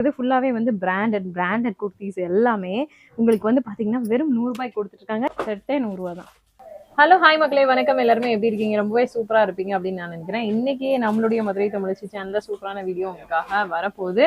இது ஃபுல்லாவே வந்து பிராண்டட் பிராண்டட் குர்த்திஸ் எல்லாமே உங்களுக்கு வந்து பாத்தீங்கன்னா வெறும் நூறு கொடுத்துட்ருக்காங்க. செட்டே நூறு ரூபா தான். ஹலோ ஹாய் மக்களே. வணக்கம். எல்லாருமே எப்படி இருக்கீங்க? ரொம்பவே சூப்பரா இருப்பீங்க அப்படின்னு நான் நினைக்கிறேன். இன்னைக்கு நம்மளுடைய மதுரை தமிழச்சி சேனலில் சூப்பரான வீடியோ உங்களுக்காக வரப்போகுது.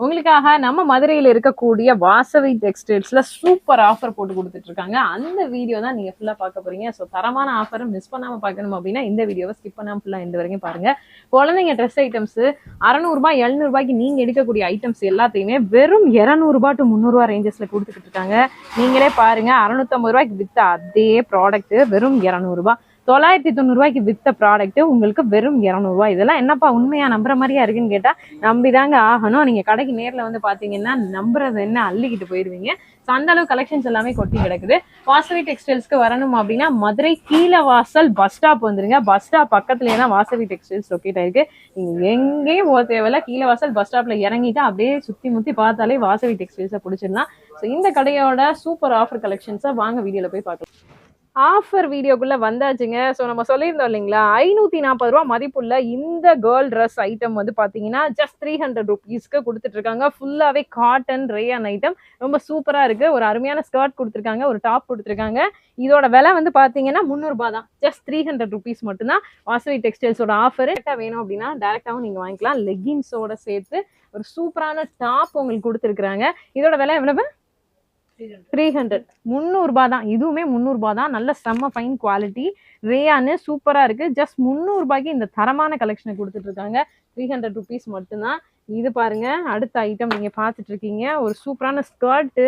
உங்களுக்காக நம்ம மதுரையில் இருக்கக்கூடிய வாசவி டெக்ஸ்டைல்ஸ்ல சூப்பர் ஆஃபர் போட்டு கொடுத்துட்டு இருக்காங்க அந்த வீடியோ தான் நீங்க ஃபுல்லாக பார்க்க போறீங்க. ஸோ தரமான ஆஃபர் மிஸ் பண்ணாமல் பார்க்கணும் அப்படின்னா இந்த வீடியோவை ஸ்கிப் பண்ணாமல் ஃபுல்லாக இந்த வரைக்கும் பாருங்க. குழந்தைங்க ட்ரெஸ் ஐட்டம்ஸு அறநூறுபா எழுநூறுபாய்க்கு நீங்கள் எடுக்கக்கூடிய ஐட்டம்ஸ் எல்லாத்தையுமே வெறும் இரநூறுபா டு முந்நூறுபா ரேஞ்சஸில் கொடுத்துக்கிட்டு இருக்காங்க நீங்களே பாருங்க அறநூற்றம்பது ரூபாய்க்கு விற்ற அதே ப்ராடக்ட்டு வெறும் இரநூறுபா. தொள்ளாயிரத்தி தொண்ணூறுபாய்க்கு விற்ற ப்ராடக்ட் உங்களுக்கு வெறும் இரநூறுவா இதெல்லாம் என்னப்பா உண்மையா நம்புற மாதிரியா இருக்குன்னு கேட்டா நம்பிதாங்க ஆகணும். நீங்க கடைக்கு நேர்ல வந்து பாத்தீங்கன்னா நம்புறது என்ன அள்ளிக்கிட்டு போயிருவீங்க. ஸோ அந்த அளவு கலெக்ஷன்ஸ் எல்லாமே கொட்டி கிடக்குது. வாசவி டெக்ஸ்டைல்ஸ்க்கு வரணும் அப்படின்னா மதுரை கீழவாசல் பஸ் ஸ்டாப் வந்துருங்க. பஸ் ஸ்டாப் பக்கத்துலயே தான் வாசவி டெக்ஸ்டைல்ஸ் லொக்கேட் ஆயிருக்கு. நீங்க எங்கேயும் போக தேவையில்ல. கீழவாசல் பஸ் ஸ்டாப்ல இறங்கிட்டு அப்படியே சுத்தி முத்தி பார்த்தாலே வாசவி டெக்ஸ்டைல்ஸை பிடிச்சிடலாம். ஸோ இந்த கடையோட சூப்பர் ஆஃபர் கலெக்ஷன்ஸை வாங்க வீடியோல போய் பார்க்கலாம். ஆஃபர் வீடியோக்குள்ள வந்தாச்சுங்க. ஸோ நம்ம சொல்லியிருந்தோம் இல்லைங்களா? ஐநூத்தி நாற்பது ரூபா மதிப்புள்ள இந்த கேர்ள் ட்ரெஸ் ஐட்டம் வந்து பாத்தீங்கன்னா ஜஸ்ட் த்ரீ ஹண்ட்ரட் ருபீஸ்க்கு கொடுத்துட்டு இருக்காங்க ஃபுல்லாவே காட்டன் ரேயான் ஐட்டம் ரொம்ப சூப்பரா இருக்கு. ஒரு அருமையான ஸ்கர்ட் கொடுத்துருக்காங்க. ஒரு டாப் கொடுத்துருக்காங்க. இதோட விலை வந்து பாத்தீங்கன்னா முந்நூறுபா தான். ஜஸ்ட் த்ரீ ஹண்ட்ரட் ருபீஸ் மட்டும்தான். வாசவி டெக்ஸ்டைல்ஸோட ஆஃபர் வேணும் அப்படின்னா டேரெக்டாகவும் நீங்க வாங்கிக்கலாம். லெகின்ஸோட சேர்த்து ஒரு சூப்பரான டாப் உங்களுக்கு கொடுத்துருக்காங்க இதோட விலை எவ்வளவு? த்ரீ ஹண்ட்ரட் முந்நூறுபா தான் இதுவுமே முந்நூறுபா தான் நல்ல செம்ம ஃபைன் குவாலிட்டி ரேயானு சூப்பராக இருக்குது ஜஸ்ட் முந்நூறுபாய்க்கு இந்த தரமான கலெக்ஷனை கொடுத்துட்டு இருக்காங்க த்ரீ ஹண்ட்ரட் ருபீஸ் மட்டும்தான். இது பாருங்க. அடுத்த ஐட்டம் நீங்கள் பார்த்துட்ருக்கீங்க. ஒரு சூப்பரான ஸ்கர்ட்டு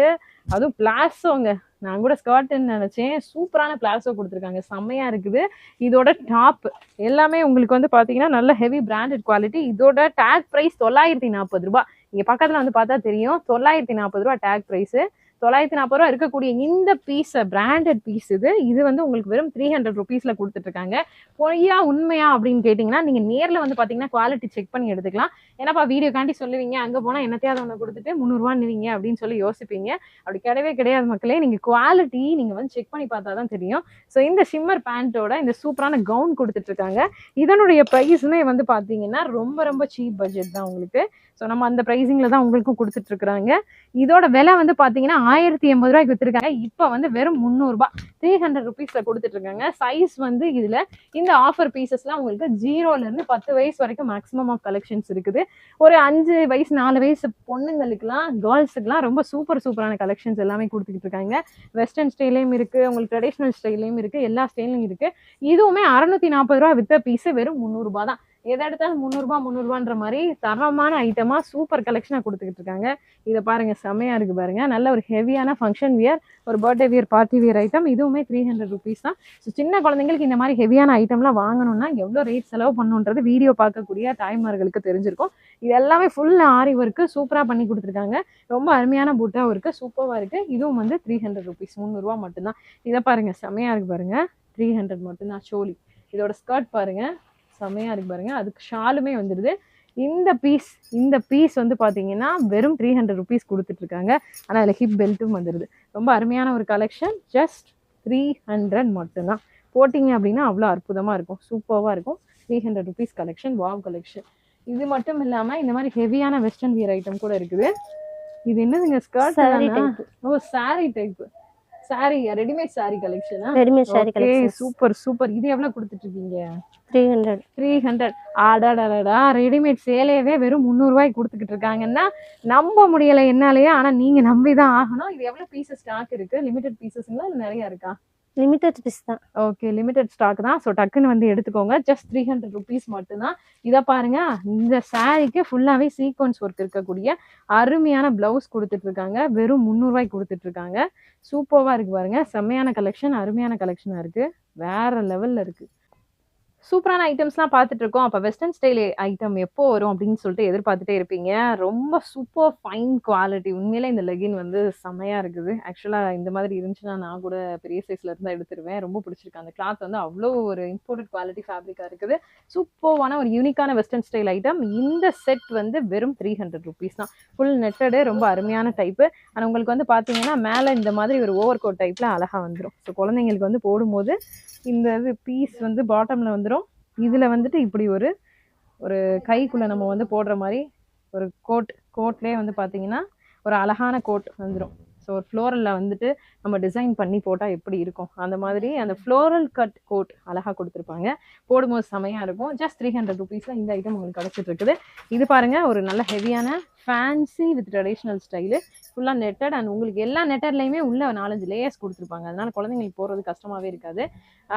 அதுவும் பிளாஸோங்க நான் கூட ஸ்கர்ட்டுன்னு நினச்சேன். சூப்பரான பிளாஸோ கொடுத்துருக்காங்க. செம்மையாக இருக்குது. இதோட டாப் எல்லாமே உங்களுக்கு வந்து பார்த்தீங்கன்னா நல்ல ஹெவி பிராண்டட் குவாலிட்டி இதோட டேக் ப்ரைஸ் தொள்ளாயிரத்தி நாற்பது ரூபா இங்கே பக்கத்தில் வந்து பார்த்தா தெரியும். தொள்ளாயிரத்தி நாற்பது ரூபா டேக் ப்ரைஸு தொள்ளாயிரத்தி நாற்பது ரூபா இருக்கக்கூடிய இந்த பீஸ் பிராண்டட் பீஸ் இது. இது வந்து உங்களுக்கு வெறும் த்ரீ ஹண்ட்ரட் ருபீஸ்ல கொடுத்துட்ருக்காங்க. பொய்யா உண்மையா அப்படின்னு கேட்டிங்கன்னா நீங்கள் நேரில் வந்து பார்த்தீங்கன்னா குவாலிட்டி செக் பண்ணி எடுத்துக்கலாம். ஏன்னாப்பா வீடியோ காண்டி சொல்லுவீங்க? அங்கே போனால் என்னத்தையாவது ஒன்று கொடுத்துட்டு முந்நூறுவான்னுவீங்க அப்படின்னு சொல்லி யோசிப்பீங்க. அப்படி கிடையவே கிடையாது மக்களே. நீங்கள் குவாலிட்டி நீங்கள் வந்து செக் பண்ணி பார்த்தா தான் தெரியும். ஸோ இந்த ஷிம்மர் பேண்ட்டோட இந்த சூப்பரான கவுன் கொடுத்துட்ருக்காங்க. இதனுடைய ப்ரைஸுமே வந்து பார்த்தீங்கன்னா ரொம்ப ரொம்ப சீப் பட்ஜெட் தான் உங்களுக்கு. ஸோ நம்ம அந்த ப்ரைஸிங்கில் தான் உங்களுக்கும் கொடுத்துட்ருக்குறாங்க. இதோட விலை வந்து பார்த்தீங்கன்னா ஆயிரத்தி எண்பது ரூபாய்க்கு வித்துருக்காங்க. இப்போ வந்து வெறும் முந்நூறுபா. த்ரீ ஹண்ட்ரட் ருபீஸில் கொடுத்துட்டு இருக்காங்க சைஸ் வந்து இதில் இந்த ஆஃபர் பீசஸ்லாம் உங்களுக்கு ஜீரோலேருந்து பத்து வயசு வரைக்கும் மேக்ஸிமம் ஆஃப் கலெக்ஷன்ஸ் இருக்குது. ஒரு அஞ்சு வயசு நாலு வயசு பொண்ணுங்களுக்குலாம் கேர்ள்ஸுக்குலாம் ரொம்ப சூப்பர் சூப்பரான கலெக்ஷன்ஸ் எல்லாமே கொடுத்துக்கிட்டு இருக்காங்க வெஸ்டர்ன் ஸ்டைலையும் இருக்குது உங்களுக்கு ட்ரெடிஷ்னல் ஸ்டைலையும் இருக்குது எல்லா ஸ்டைலும் இருக்குது இதுவுமே அறநூற்றி நாற்பது ரூபா வித்த பீஸு வெறும் முந்நூறுபா தான். எதை எடுத்தாலும் முந்நூறுபா முந்நூறுபான்ற மாதிரி தரமான ஐட்டமாக சூப்பர் கலெக்ஷனாக கொடுத்துக்கிட்டு இருக்காங்க. இதை பாருங்கள் செம்மையாக இருக்குது பாருங்கள் நல்ல ஒரு ஹெவியான ஃபங்க்ஷன் வியர் ஒரு birthday wear party wear item இதுவுமே த்ரீ ஹண்ட்ரட் ருபீஸ் தான். ஸோ சின்ன குழந்தைங்களுக்கு இந்த மாதிரி ஹெவியான ஐட்டம்லாம் வாங்கணும்னா எவ்வளோ ரேட் செலவு பண்ணுன்றது வீடியோ பார்க்கக்கூடிய தாய்மார்களுக்கு தெரிஞ்சிருக்கும். இது எல்லாமே ஃபுல் ஆரி ஒர்க்கு சூப்பராக பண்ணி கொடுத்துருக்காங்க. ரொம்ப அருமையான பூட்டாகவும் இருக்குது சூப்பராக இருக்குது இதுவும் வந்து த்ரீ ஹண்ட்ரட் ருபீஸ் முந்நூறுரூவா மட்டும்தான். இதை பாருங்கள் செம்மையாக இருக்குது பாருங்கள் த்ரீ ஹண்ட்ரட் மட்டும்தான் சோலி. இதோட ஸ்கர்ட் பாருங்கள் செம்மையா இருக்கு பாருங்க. அதுக்கு ஷாலுமே வந்துடுது இந்த பீஸ் இந்த பீஸ் வந்து பார்த்தீங்கன்னா வெறும் த்ரீ ஹண்ட்ரட் ருபீஸ் கொடுத்துட்ருக்காங்க ஆனால் அதில் ஹிப் பெல்ட்டும் வந்துடுது ரொம்ப அருமையான ஒரு கலெக்ஷன் ஜஸ்ட் த்ரீ ஹண்ட்ரட் மட்டும்தான். போட்டிங்க அப்படின்னா அவ்வளோ அற்புதமாக இருக்கும். சூப்பராக இருக்கும். Three hundred rupees collection wow collection இது மட்டும் இல்லாமல் இந்த மாதிரி ஹெவியான வெஸ்டர்ன் வியர் ஐட்டம் கூட இருக்குது. இது என்னதுங்க? Skirt. Oh saree type saree readymade saree கலெக்ஷனா readymade sari collection super super இது எவ்வளோ கொடுத்துட்டு இருக்கீங்க த்ரீ ஹண்ட்ரட் த்ரீ ஹண்ட்ரட் ஆடாடாடா ரெடிமேட் சேலையவே வெறும் முந்நூறுரூவாய்க்கு கொடுத்துக்கிட்டு இருக்காங்கன்னா நம்ப முடியலை என்னாலயே ஆனால் நீங்கள் நம்பி தான் ஆகணும். இது எவ்வளோ பீசஸ் ஸ்டாக் இருக்கு? லிமிடெட் பீசஸ்ங்களா நிறைய இருக்கா? லிமிடெட் பீஸ் தான். ஓகே லிமிடெட் ஸ்டாக் தான். ஸோ டக்குன்னு வந்து எடுத்துக்கோங்க. ஜஸ்ட் த்ரீ ஹண்ட்ரட் ருபீஸ் மட்டும்தான். இதை பாருங்க. இந்த சாரீக்கு ஃபுல்லாகவே சீக்வன்ஸ் ஒர்க் இருக்கக்கூடிய அருமையான ப்ளவுஸ் கொடுத்துட்டு இருக்காங்க. வெறும் முந்நூறுவாய்க்கு கொடுத்துட்டு இருக்காங்க. சூப்பராக இருக்கு பாருங்க. செம்மையான கலெக்ஷன் அருமையான கலெக்ஷனாக இருக்கு. வேற லெவலில் இருக்குது சூப்பரான ஐட்டம்ஸ்லாம் பார்த்துட்டு இருக்கோம் அப்போ வெஸ்டர்ன் ஸ்டைல் ஐட்டம் எப்போ வரும் அப்படின்னு சொல்லிட்டு எதிர்பார்த்துட்டே இருப்பீங்க. ரொம்ப சூப்பர் ஃபைன் குவாலிட்டி உண்மையிலே இந்த லெகின் வந்து செம்மையாக இருக்குது. ஆக்சுவலாக இந்த மாதிரி இருந்துச்சுன்னா நான் கூட பெரிய சைஸில் இருந்தால் எடுத்துருவேன். ரொம்ப பிடிச்சிருக்கு. அந்த கிளாத் வந்து அவ்வளோ ஒரு இம்போர்ட்டட் குவாலிட்டி ஃபேப்ரிக்காக இருக்குது. சூப்பர்வான ஒரு யூனிக்கான வெஸ்டர்ன் ஸ்டைல் ஐட்டம் இந்த செட் வந்து வெறும் த்ரீ ஹண்ட்ரட் ருபீஸ் தான். ஃபுல் நெட்டடு ரொம்ப அருமையான டைப்பு ஆனால் உங்களுக்கு வந்து பார்த்தீங்கன்னா மேலே இந்த மாதிரி ஒரு ஓவர் கோட் டைப்பில் அழகாக வந்துடும் ஸோ குழந்தைங்களுக்கு வந்து போடும்போது இந்த இது பீஸ் வந்து பாட்டமில் வந்துடும் இதில் வந்துட்டு இப்படி ஒரு ஒரு கைக்குள்ளே நம்ம வந்து போடுற மாதிரி ஒரு கோட் கோட்லேயே வந்து பார்த்தீங்கன்னா ஒரு அழகான கோட் வந்துடும் ஸோ ஒரு ஃப்ளோரலில் வந்துட்டு நம்ம டிசைன் பண்ணி போட்டால் எப்படி இருக்கும்? அந்த மாதிரி அந்த ஃப்ளோரல் கட் கோட் அழகாக கொடுத்துருப்பாங்க. போடும்போது செமையாக இருக்கும். ஜஸ்ட் த்ரீ ஹண்ட்ரட் ருபீஸில் இந்த ஐட்டம் உங்களுக்கு கிடச்சிட்டு இருக்குது. இது பாருங்கள் ஒரு நல்ல ஹெவியான ஃபேன்சி வித் ட்ரெடிஷ்னல் ஸ்டைலு ஃபுல்லாக நெட்டட் அண்ட் உங்களுக்கு எல்லா நெட்டட்லேயுமே உள்ள நாலஞ்சு லேயர்ஸ் கொடுத்துருப்பாங்க. அதனால் குழந்தைங்களுக்கு போகிறது கஷ்டமாகவே இருக்காது.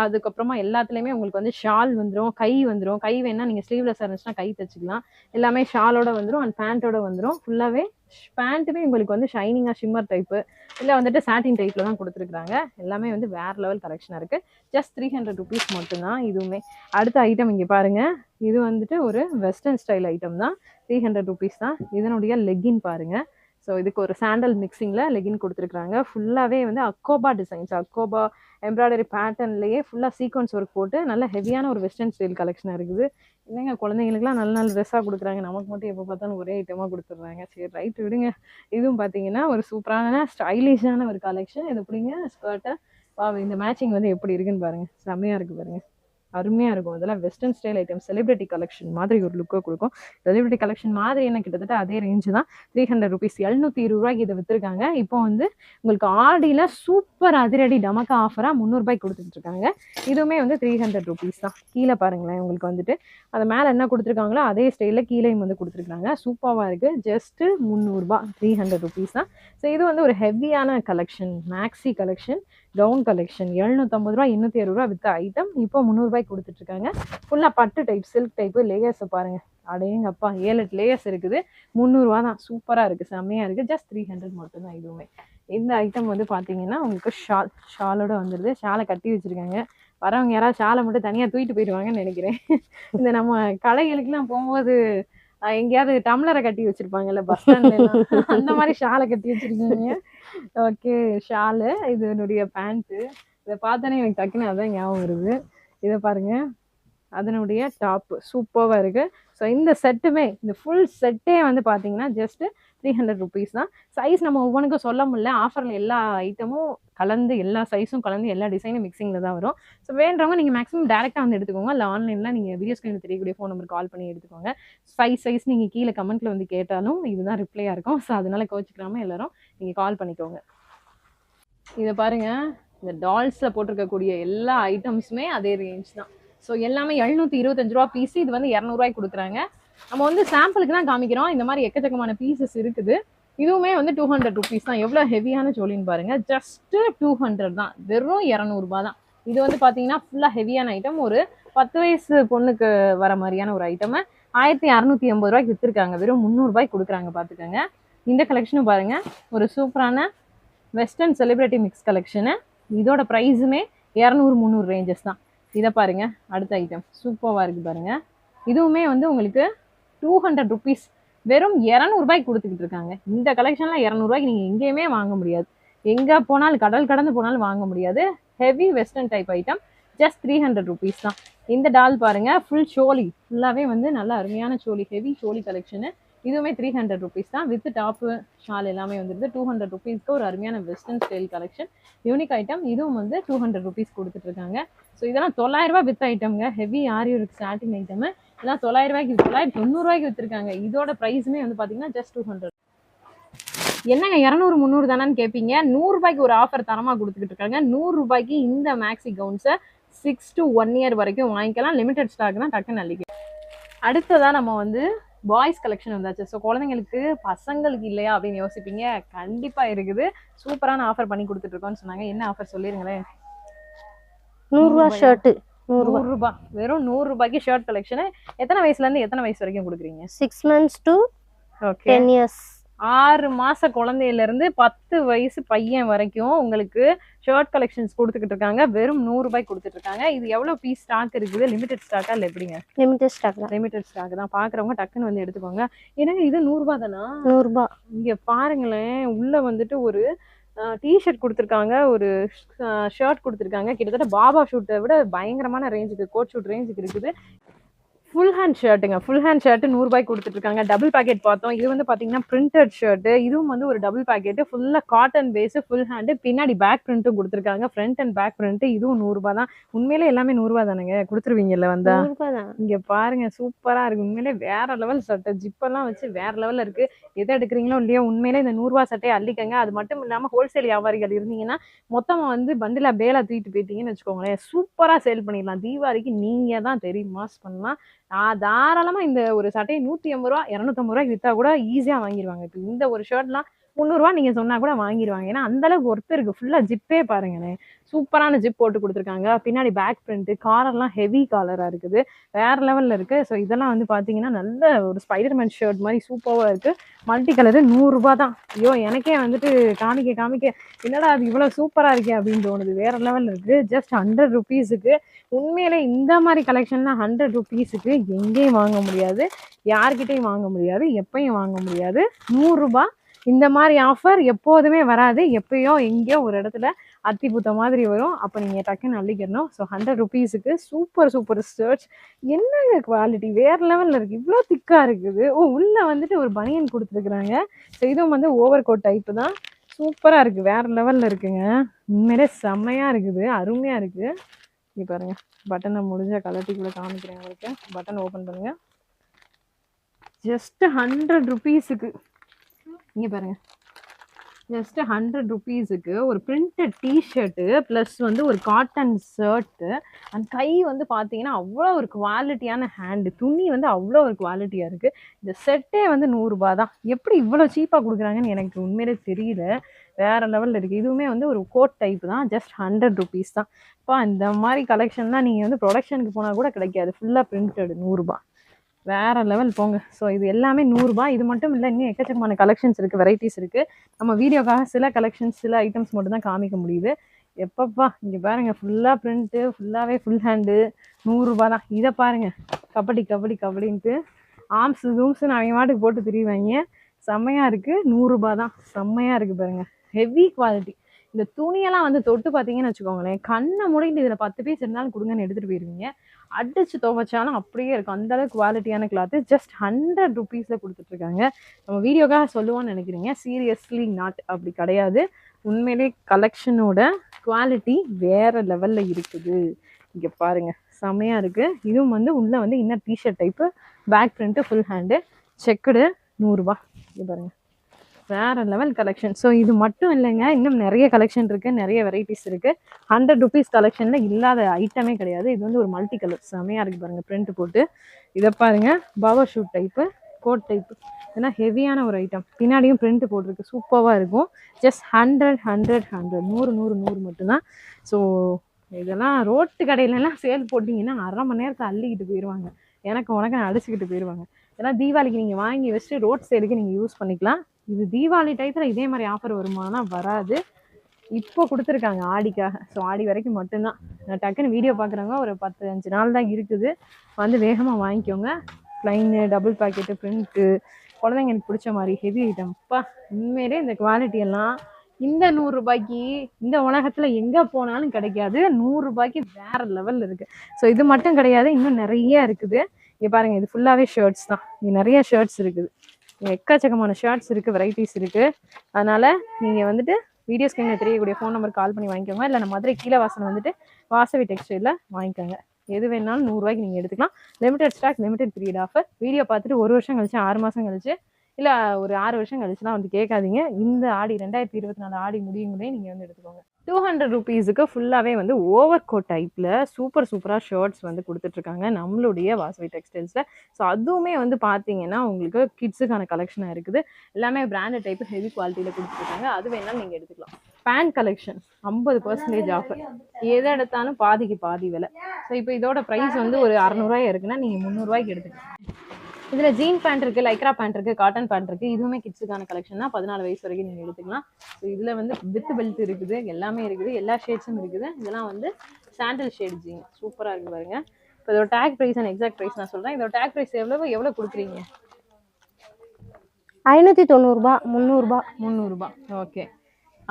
அதுக்கப்புறமா எல்லாத்துலேயுமே உங்களுக்கு வந்து ஷால் வந்துடும் கை வந்துடும் கை வேணால் நீங்கள் ஸ்லீவ்லெஸ் இருந்துச்சுன்னா கை தச்சுக்கலாம். எல்லாமே ஷாலோட வந்துடும் அண்ட் பேண்ட்டோட வந்துடும் ஃபுல்லாகவே பேண்ட்டுமே உங்களுக்கு வந்து ஷைனிங்காக ஷிம்மர் டைப்பு இல்லை வந்துட்டு சாட்டின் டைப்பில் தான் கொடுத்துருக்குறாங்க. எல்லாமே வந்து வேறு லெவல் கலெக்ஷனாக இருக்குது ஜஸ்ட் த்ரீ ஹண்ட்ரட் ருபீஸ் மட்டும்தான் இதுவுமே. அடுத்த ஐட்டம் இங்கே பாருங்கள் இது வந்துட்டு ஒரு வெஸ்டர்ன் ஸ்டைல் ஐட்டம் தான். த்ரீ ஹண்ட்ரட் ருபீஸ் தான். இதனுடைய லெக்கின் பாருங்கள் ஸோ இதுக்கு ஒரு சாண்டல் மிக்சிங்கில் லெகின் கொடுத்துருக்குறாங்க. ஃபுல்லாகவே வந்து அக்கோபா டிசைன்ஸ் அக்கோபா எம்ப்ராய்டரி பேட்டர்ன்லேயே ஃபுல்லாக சீக்வன்ஸ் ஒர்க் போட்டு நல்ல ஹெவியான ஒரு வெஸ்டர்ன் ஸ்டைல் கலெக்ஷனாக இருக்குது. இல்லைங்க குழந்தைங்களுக்குலாம் நல்ல நல்ல ட்ரெஸ்ஸாக கொடுக்குறாங்க. நமக்கு மட்டும் எப்போ பார்த்தாலும் ஒரே ஐட்டமாக கொடுத்துட்றாங்க. சரி ரைட் விடுங்க. இதுவும் பார்த்தீங்கன்னா ஒரு சூப்பரான ஸ்டைலிஷான ஒரு கலெக்ஷன் இது எப்படிங்க ஸ்கர்ட்டை வா இந்த மேட்சிங் வந்து எப்படி இருக்குன்னு பாருங்கள் செம்மையாக இருக்குது பாருங்கள் அருமையாக இருக்கும். இதெல்லாம் western style item celebrity collection மாதிரி ஒரு லுக்கை கொடுக்கும். செலிபிரிட்டி கலெக்ஷன் மாதிரி என்ன கிட்டத்தட்ட அதே ரேஞ்சு தான். த்ரீ ஹண்ட்ரட் ருபீஸ் எழுநூற்றி இருபது ரூபாய்க்கு இதை விற்றுருக்காங்க இப்போ வந்து உங்களுக்கு ஆடியில் சூப்பர் அதிரடி டமக்கா ஆஃபராக முந்நூறுபாய்க்கு கொடுத்துட்ருக்காங்க இதுவுமே வந்து த்ரீ ஹண்ட்ரட் ருபீஸ் தான். கீழே பாருங்களேன் உங்களுக்கு வந்துட்டு. அது மேலே என்ன கொடுத்துருக்காங்களோ அதே ஸ்டைலில் கீழேயும் வந்து கொடுத்துருக்காங்க. சூப்பராக இருக்குது ஜஸ்ட்டு முந்நூறுபா த்ரீ ஹண்ட்ரட் ருபீஸ் தான். ஸோ இது வந்து ஒரு ஹெவியான collection maxi collection gown collection எழுநூற்றம்பது ரூபா எண்ணூற்றி அறுபது ரூபா வித்த ஐட்டம் இப்போ முந்நூறுபாய் முந்நூறுபாய்க்கு கொடுத்துட்ருக்காங்க. ஃபுல்லாக பட்டு டைப் சில்க் டைப்பு லேயர்ஸை பாருங்கள் அடையங்கப்பா ஏழு எட்டு லேயர்ஸ் இருக்குது. முந்நூறுரூவா தான். சூப்பராக இருக்குது செம்மையாக இருக்குது ஜஸ்ட் த்ரீ ஹண்ட்ரட் மட்டும்தான் இதுவுமே. இந்த ஐட்டம் வந்து பார்த்தீங்கன்னா உங்களுக்கு ஷால் ஷாலோட வந்துடுது ஷாலை கட்டி வச்சுருக்காங்க. வரவங்க யாராவது ஷாலை மட்டும் தனியாக தூக்கிட்டு போயிடுவாங்கன்னு நினைக்கிறேன். இந்த நம்ம கலைகளுக்குலாம் போகும்போது எங்கேயாவது டம்ளரை கட்டி வச்சிருப்பாங்கல்ல பஸ் ஸ்டாண்ட்ல அந்த மாதிரி ஷாலை கட்டி வச்சிருக்கீங்க. ஓகே ஷாலு இது என்னுடைய பேண்ட்டு இதை பார்த்தோன்னே எனக்கு டக்குன்னு அதான் ஞாபகம் வருது. இதை பாருங்க. அதனுடைய டாப்பு சூப்பராக இருக்குது ஸோ இந்த செட்டுமே இந்த ஃபுல் செட்டே வந்து பார்த்தீங்கன்னா ஜஸ்ட்டு த்ரீ ஹண்ட்ரட் ருபீஸ் தான். சைஸ் நம்ம ஒவ்வொன்றுக்கும் சொல்ல முடியல. ஆஃபரில் எல்லா ஐட்டமும் கலந்து எல்லா சைஸும் கலந்து எல்லா டிசைனும் மிக்சிங்கில் தான் வரும். ஸோ வேண்டவங்க நீங்கள் மேக்ஸிமம் டேரெக்டாக வந்து எடுத்துக்கோங்க. இல்லை ஆன்லைனில் நீங்கள் வீடியோ ஸ்க்ரீனில் தெரியக்கூடிய ஃபோன் நம்பர் கால் பண்ணி எடுத்துக்கோங்க. சைஸ் சைஸ் நீங்கள் கீழே கமெண்ட்டில் வந்து கேட்டாலும் இதுதான் ரிப்ளையாக இருக்கும். ஸோ அதனால் கோச்சிக்கிறாமல் எல்லாரும் நீங்கள் கால் பண்ணிக்கோங்க. இதை பாருங்க. இந்த டால்ஸில் போட்டிருக்கக்கூடிய எல்லா ஐட்டம்ஸுமே அதே ரேஞ்ச் தான். ஸோ எல்லாமே எழுநூற்றி இருபத்தஞ்சு ரூபா பீஸ் இது வந்து இரநூறுவாய்க்கு கொடுக்குறாங்க. நம்ம வந்து சாம்பிளுக்கு தான் காமிக்கிறோம். இந்த மாதிரி எக்கச்சக்கமான பீசஸ் இருக்குது. இதுவுமே வந்து டூ ஹண்ட்ரட் ருபீஸ் தான். எவ்வளோ ஹெவியான ஜோலின்னு பாருங்கள் ஜஸ்ட்டு டூ ஹண்ட்ரட் தான். வெறும் இரநூறுபா தான். இது வந்து பார்த்தீங்கன்னா ஃபுல்லாக ஹெவியான ஐட்டம் ஒரு பத்து வயசு பொண்ணுக்கு வர மாதிரியான ஒரு ஐட்டமை ஆயிரத்தி அறநூற்றி எண்பது ரூபாய்க்கு விற்றுருக்காங்க வெறும் முந்நூறுபாய்க்கு கொடுக்குறாங்க பார்த்துக்கோங்க இந்த கலெக்ஷனும் பாருங்க. ஒரு சூப்பரான வெஸ்டர்ன் செலிப்ரிட்டி மிக்ஸ் கலெக்ஷனு இதோட ப்ரைஸுமே இரநூறு முந்நூறு ரேஞ்சஸ் தான். இதை பாருங்கள் அடுத்த ஐட்டம் சூப்பராக இருக்குது பாருங்க. இதுவுமே வந்து உங்களுக்கு டூ ஹண்ட்ரட் ருபீஸ் வெறும் இரநூறுபாய்க்கு கொடுத்துக்கிட்டு இருக்காங்க. இந்த கலெக்ஷன்லாம் இரநூறுபாய்க்கு நீங்கள் எங்கேயுமே வாங்க முடியாது. எங்கே போனாலும் கடல் கடந்து போனாலும் வாங்க முடியாது. Heavy western type item just three hundred rupees தான். இந்த டால் பாருங்கள் ஃபுல் சோலி. ஃபுல்லாகவே வந்து நல்லா அருமையான சோலி ஹெவி சோலி கலெக்ஷனு இதுவுமே த்ரீ ஹண்ட்ரட் ருபீஸ் தான். வித் டாப்பு ஷால் எல்லாமே வந்துடுது டூ ஹண்ட்ரட் ருபீஸ்க்கு ஒரு அருமையான western style collection unique item இதுவும் வந்து டூ ஹண்ட்ரட் ருபீஸ் கொடுத்துட்ருக்காங்க ஸோ இதெல்லாம் தொள்ளாயிரம் ரூபாய் வித் ஐட்டம்ங்க ஹெவி ஆரி ஒரு ஸ்டார்டிங் ஐட்டம் இதெல்லாம் தொள்ளாயிரம் ரூபாய்க்கு தொள்ளாயிரத்தி தொண்ணூறுவாய்க்கு விற்றுருக்காங்க இதோட ப்ரைஸுமே வந்து பார்த்தீங்கன்னா ஜஸ்ட் டூ ஹண்ட்ரட் என்னங்க இரநூறு முந்நூறு தானேன்னு கேட்பீங்க நூறுரூபாய்க்கு ஒரு ஆஃபர் தரமாக கொடுத்துக்கிட்டு இருக்காங்க. நூறுரூபாய்க்கு இந்த மேக்ஸி கவுன்ஸை சிக்ஸ் டு ஒன் இயர் வரைக்கும் வாங்கிக்கலாம். லிமிடெட் ஸ்டாக் தான் டக்குன்னு அள்ளிக்க அடுத்ததாக நம்ம வந்து பாய்ஸ் கலெக்ஷன் வந்தாச்சு. ஸோ குழந்தைங்களுக்கு பசங்களுக்கு இல்லையா அப்படின்னு யோசிப்பீங்க. கண்டிப்பாக இருக்குது. சூப்பரான ஆஃபர் பண்ணி கொடுத்துட்டு இருக்கோம்னு சொன்னாங்க. என்ன ஆஃபர் சொல்லிருங்களேன். நூறுரூவா? ஷர்ட்டு நூறுரூவா. நூறு ரூபாய் வெறும் நூறு ரூபாய்க்கு ஷர்ட் கலெக்ஷனு எத்தனை வயசுல இருந்து எத்தனை வயசு வரைக்கும் கொடுக்குறீங்க? Six months to okay ten years ஆறு மாச குழந்தையில இருந்து பத்து வயசு பையன் வரைக்கும் உங்களுக்கு ஷர்ட் கலெக்ஷன்ஸ் கொடுத்துக்கிட்டு இருக்காங்க. வெறும் நூறு ரூபாய்க்கு கொடுத்துட்டு இருக்காங்க. இது எவ்வளவு பீஸ் ஸ்டாக் இருக்குது? லிமிடெட் ஸ்டாக்கா இல்ல எப்படிங்க? லிமிடெட் ஸ்டாக் தான். லிமிடெட் ஸ்டாக் தான். பாக்குறவங்க டக்குன்னு வந்து எடுத்துக்கோங்க. ஏன்னா இது நூறு ரூபாய் தானா? நூறுரூபா இங்க பாருங்களேன். உள்ள வந்துட்டு ஒரு டிஷர்ட் கொடுத்துருக்காங்க. ஒரு ஷர்ட் கொடுத்துருக்காங்க. கிட்டத்தட்ட பாபா ஷூட்டை விட பயங்கரமான ரேஞ்சுக்கு கோட் ஷூட் ரேஞ்சுக்கு இருக்குது. ஃபுல் ஹேண்ட் ஷர்ட்டுங்க ஃபுல் ஹேண்ட் ஷர்ட் நூறுபாய்க்கு கொடுத்துட்டு இருக்காங்க டபுள் பேக்கெட் பார்த்தோம். இது வந்து பார்த்தீங்கன்னா பிரிண்டட் ஷர்ட்டு இதுவும் வந்து ஒரு டபுள் பேக்கெட் ஃபுல்லாக காட்டன் பேஸ் ஃபுல் ஹேண்டு பின்னாடி பேக் பிரிண்ட்டும் கொடுத்துருக்காங்க. ஃப்ரண்ட் அண்ட் பேக் பிரிண்ட் இதுவும் நூறுரூபா தான். உண்மையிலே எல்லாமே நூறுரூவா தானேங்க? கொடுத்துருவீங்கல்ல வந்தா? இங்க பாருங்க சூப்பரா இருக்கு. உண்மையிலே வேற லெவல் சட்டை ஜிப்பெல்லாம் வச்சு வேற லெவல்ல இருக்கு. எதை எடுக்கிறீங்களோ இல்லையோ உண்மையிலே இந்த நூறுரூவா சட்டையை அள்ளிக்கங்க. அது மட்டும் இல்லாம ஹோல்சேல் வியாபாரிகள் இருந்தீங்கன்னா மொத்தமா வந்து பண்டில பேலா தூக்கிட்டு போயிட்டீங்கன்னு வச்சுக்கோங்களேன். சூப்பரா சேல் பண்ணிடலாம். தீபாவளிக்கு நீங்க தான் தெரியும்? மாஸ் பண்ணலாம். நான் தாராளமா இந்த ஒரு சட்டையை நூத்தி ஐம்பது ரூபா இரநூத்தம்பது ரூபாய்க்கு வித்தா கூட ஈஸியா வாங்கிடுவாங்க இப்போ இந்த ஒரு ஷர்ட்லாம் முந்நூறுரூவா நீங்கள் சொன்னால் கூட வாங்கிடுவாங்க ஏன்னா அந்தளவுக்கு ஒர்த்து ஃபுல்லாக ஜிப்பே பாருங்களேன் சூப்பரான ஜிப் போட்டு கொடுத்துருக்காங்க. பின்னாடி பேக் பிரிண்ட்டு காலர்லாம் ஹெவி காலராக இருக்குது. வேறு லெவலில் இருக்குது ஸோ இதெல்லாம் வந்து பார்த்தீங்கன்னா நல்ல ஒரு ஸ்பைடர்மேன் ஷர்ட் மாதிரி சூப்பராக இருக்குது மல்டி கலரு நூறுரூபா தான். ஐயோ எனக்கே வந்துட்டு காமிக்க காமிக்க என்னடா அது இவ்வளோ சூப்பராக இருக்கே அப்படின்னு தோணுது. வேறு லெவலில் இருக்குது ஜஸ்ட் ஹண்ட்ரட் ருபீஸுக்கு உண்மையிலே இந்த மாதிரி கலெக்ஷன்லாம் ஹண்ட்ரட் ருபீஸுக்கு எங்கேயும் வாங்க முடியாது. யார்கிட்டையும் வாங்க முடியாது. எப்பயும் வாங்க முடியாது. நூறுரூபா இந்த மாதிரி ஆஃபர் எப்போதுமே வராது. எப்பயோ எங்கேயோ ஒரு இடத்துல அத்திபூத்த மாதிரி வரும். அப்போ நீங்கள் டக்குன்னு அள்ளிக்கிறணும் ஸோ ஹண்ட்ரட் ருபீஸுக்கு சூப்பர் சூப்பர் சர்ச் என்னங்க குவாலிட்டி வேறு லெவலில் இருக்குது இவ்வளோ திக்காக இருக்குது. ஓ உள்ளே வந்துட்டு ஒரு பனியன் கொடுத்துருக்குறாங்க. ஸோ இதுவும் வந்து ஓவர் கோட் டைப்பு தான் சூப்பராக இருக்குது வேற லெவலில் இருக்குங்க. உண்மையிலே செம்மையாக இருக்குது. அருமையாக இருக்குது இங்கே பாருங்கள் பட்டனை முடிஞ்ச கலட்டிக்குள்ளே காமிக்கிறேன் உங்களுக்கு. பட்டன் ஓப்பன் பண்ணுங்கள் ஜஸ்ட் ஹண்ட்ரட் ருபீஸுக்கு இங்கே பாருங்க. ஜஸ்ட்டு ஹண்ட்ரட் ருபீஸுக்கு ஒரு பிரிண்டட் டிஷர்ட்டு ப்ளஸ் வந்து ஒரு காட்டன் ஷர்ட்டு அந்த கை வந்து பார்த்தீங்கன்னா அவ்வளோ ஒரு குவாலிட்டியான ஹேண்டு துணி வந்து அவ்வளோ ஒரு குவாலிட்டியாக இருக்குது இந்த செட்டே வந்து நூறுரூபா தான். எப்படி இவ்வளோ சீப்பாக கொடுக்குறாங்கன்னு எனக்கு உண்மையிலே தெரியல. வேறு லெவலில் இருக்குது இதுவுமே வந்து ஒரு கோட் டைப் தான். ஜஸ்ட் ஹண்ட்ரட் ருபீஸ் தான். இப்போ இந்த மாதிரி கலெக்ஷன்லாம் நீங்கள் வந்து ப்ரொடக்ஷனுக்கு போனால் கூட கிடைக்காது. ஃபுல்லாக பிரிண்டட் நூறுரூபா வேறு லெவல் போங்க. ஸோ இது எல்லாமே நூறுரூபா இது மட்டும் இல்லை இன்னும் எக்கச்சக்கமான கலெக்ஷன்ஸ் இருக்குது வெரைட்டிஸ் இருக்குது நம்ம வீடியோக்காக சில கலெக்ஷன்ஸ் சில ஐட்டம்ஸ் மட்டும் தான் காமிக்க முடியுது. எப்பப்பா இங்கே பாருங்க ஃபுல்லாக பிரிண்ட்டு ஃபுல்லாகவே ஃபுல் ஹேண்டு நூறுரூபா தான். இதை பாருங்கள் கபடி கபடி கபடின்ட்டு. ஆம்ஸ் ஜூம்ஸ்னு அவங்க மாட்டுக்கு போட்டு திரிவாங்க செம்மையாக இருக்குது நூறுரூபா தான். செம்மையாக இருக்குது பாருங்கள் ஹெவி குவாலிட்டி இந்த துணியெல்லாம் வந்து தொட்டு பார்த்தீங்கன்னு வச்சுக்கோங்களேன் கண்ணை முடிந்து இதில் பத்து பீஸ் இருந்தாலும் கொடுங்கன்னு எடுத்துகிட்டு போயிருவீங்க. அடிச்சு துவைச்சாலும் அப்படியே இருக்கும். அந்தளவுக்கு குவாலிட்டியான கிளாத்து ஜஸ்ட் ஹண்ட்ரட் ருபீஸில் கொடுத்துட்ருக்காங்க. நம்ம வீடியோக்காக சொல்லுவான்னு நினைக்கிறீங்க. சீரியஸ்லி நாட் அப்படி கிடையாது. உண்மையிலே கலெக்ஷனோட குவாலிட்டி வேறு லெவலில் இருக்குது. இங்கே பாருங்க. செம்மையாக இருக்குது இதுவும் வந்து உள்ளே வந்து இன்னும் T-shirt type back print full hand checked நூறுரூவா இங்கே பாருங்கள் வேறு லெவல் கலெக்ஷன் ஸோ இது மட்டும் இல்லைங்க. இன்னும் நிறைய கலெக்ஷன் இருக்குது நிறைய வெரைட்டிஸ் இருக்குது ஹண்ட்ரட் ருபீஸ் கலெக்ஷனில் இல்லாத ஐட்டமே கிடையாது. இது வந்து ஒரு மல்டி கலர் செமையாக இருக்குது பாருங்கள் பிரிண்ட் போட்டு. இதை பாருங்கள் power suit type coat type ஏன்னா ஹெவியான ஒரு ஐட்டம் பின்னாடியும் பிரிண்ட் போட்டிருக்கு. சூப்பராக இருக்கும். ஜஸ்ட் ஹண்ட்ரட் ஹண்ட்ரட் ஹண்ட்ரட் நூறு நூறு நூறு மட்டும்தான். ஸோ இதெல்லாம் ரோட்டு கடையிலலாம் சேல் போட்டிங்கன்னா அரை மணி நேரத்தை அள்ளிக்கிட்டு போயிடுவாங்க எனக்கு உனக்கு அடிச்சுக்கிட்டு போயிடுவாங்க ஏன்னா தீபாவளிக்கு நீங்கள் வாங்கி வச்சுட்டு ரோட் சைடுக்கு நீங்கள் யூஸ் பண்ணிக்கலாம். இது தீபாவளி டயத்தில் இதே மாதிரி ஆஃபர் வருமானா வராது. இப்போ கொடுத்துருக்காங்க ஆடிக்காக. ஸோ ஆடி வரைக்கும் மட்டும்தான். நான் டக்குன்னு வீடியோ பார்க்குறவங்க ஒரு பத்து அஞ்சு நாள் தான் இருக்குது. வந்து வேகமாக வாங்கிக்கோங்க. ப்ளைனு டபுள் பாக்கெட்டு ப்ரிண்ட்டு குழந்தைங்களுக்கு பிடிச்ச மாதிரி ஹெவி ஐட்டம்ப்பா உண்மையிலே இந்த குவாலிட்டி எல்லாம் இந்த நூறுரூபாய்க்கு இந்த உலகத்தில் எங்கே போனாலும் கிடைக்காது. நூறுரூபாய்க்கு வேறு லெவலில் இருக்குது ஸோ இது மட்டும் கிடையாது. இன்னும் நிறைய இருக்குது. இங்கே பாருங்க இது ஃபுல்லாகவே ஷர்ட்ஸ் தான். இங்கே நிறைய ஷர்ட்ஸ் இருக்குது. இங்கே எக்கச்சக்கமான ஷர்ட்ஸ் இருக்குது வெரைட்டிஸ் இருக்குது அதனால் நீங்கள் வந்துட்டு வீடியோ ஸ்கிரீனில் தெரியக்கூடிய ஃபோன் நம்பர் கால் பண்ணி வாங்கிக்கோங்க. இல்லை நம்ம மதுரை கீழே வாசல் வந்துட்டு வாசவி டெக்ஸ்டைலில் வாங்கிக்கோங்க. எது வேணாலும் நூறுரூவாய்க்கு நீங்கள் எடுத்துக்கலாம். Limited stock limited period offer video பார்த்துட்டு ஒரு வருஷம் கழிச்சு ஆறு மாதம் கழிச்சு இல்லை ஒரு ஆறு வருஷம் கழிச்சுலாம் வந்து கேட்காதீங்க. இந்த ஆடி ரெண்டாயிரத்தி இருபத்தி நாலு ஆடி முடியும் கூட நீங்கள் வந்து எடுத்துக்கோங்க. டூ ஹண்ட்ரட் ருபீஸுக்கு ஃபுல்லாகவே வந்து ஓவர் கோட் டைப்பில் சூப்பர் சூப்பராக ஷர்ட்ஸ் வந்து கொடுத்துட்ருக்காங்க நம்மளுடைய வாசவி டெக்ஸ்டைல்ஸில் ஸோ அதுவுமே வந்து பார்த்தீங்கன்னா உங்களுக்கு கிட்ஸுக்கான கலெக்ஷனாக இருக்குது. எல்லாமே பிராண்டட் டைப் ஹெவி குவாலிட்டியில் கொடுத்துருக்காங்க அது வேணாலும் நீங்கள் எடுத்துக்கலாம். பேண்ட் கலெக்ஷன் ஐம்பது பர்சன்டேஜ் ஆஃபர் எதை எடுத்தாலும் பாதிக்கு பாதி விலை. ஸோ இப்போ இதோட ப்ரைஸ் வந்து ஒரு அறநூறுவாய் இருக்குன்னா நீங்கள் முந்நூறுவாய்க்கு எடுத்துக்கலாம். இதில் ஜீன் பேண்ட் இருக்குது லைக்ரா பேண்ட் இருக்குது காட்டன் பேண்ட் இருக்குது இதுவுமே கிட்ஸுக்கான கலெக்ஷன் தான். பதினாலு வயசு வரைக்கும் நீங்கள் எடுத்துக்கலாம். ஸோ இதில் வந்து வித் பெல்ட் இருக்குது. எல்லாமே இருக்குது. எல்லா ஷேட்ஸும் இருக்குது. இதெல்லாம் வந்து சாண்டல் ஷேட் ஜீன் சூப்பராக இருக்குது பாருங்க. இப்போ இதோட tag price and exact price நான் சொல்கிறேன் இதோட டேக் ப்ரைஸ் எவ்வளோ எவ்வளோ கொடுக்குறீங்க? ஐநூற்றி தொண்ணூறுபா முந்நூறுபா முந்நூறுரூபா ஓகே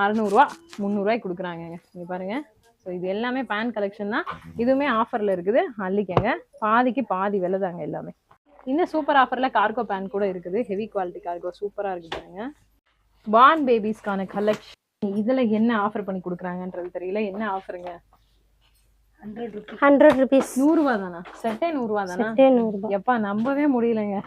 அறநூறுவா முந்நூறுரூவாய்க்கு கொடுக்குறாங்கங்க இங்கே பாருங்க. ஸோ இது எல்லாமே பேண்ட் கலெக்ஷன் தான். இதுவுமே ஆஃபரில் இருக்குது. அள்ளிக்கங்க. பாதிக்கு பாதி விலை தாங்க எல்லாமே. இந்த சூப்பர் ஆஃபரில் கார்கோ பேண்ட் கூட இருக்குது. Heavy quality cargo. சூப்பராக இருக்குது பாருங்க. பார்ன் பேபிஸ்க்கான கலெக்ஷன் இதில் என்ன ஆஃபர் பண்ணி கொடுக்குறாங்கன்றது தெரியல. என்ன ஆஃபருங்க ஹண்ட்ரட் ருபீஸ் நூறுரூவா தானா? செட்டே நூறுரூவா தானா? எப்பா நம்பவே முடியலங்க.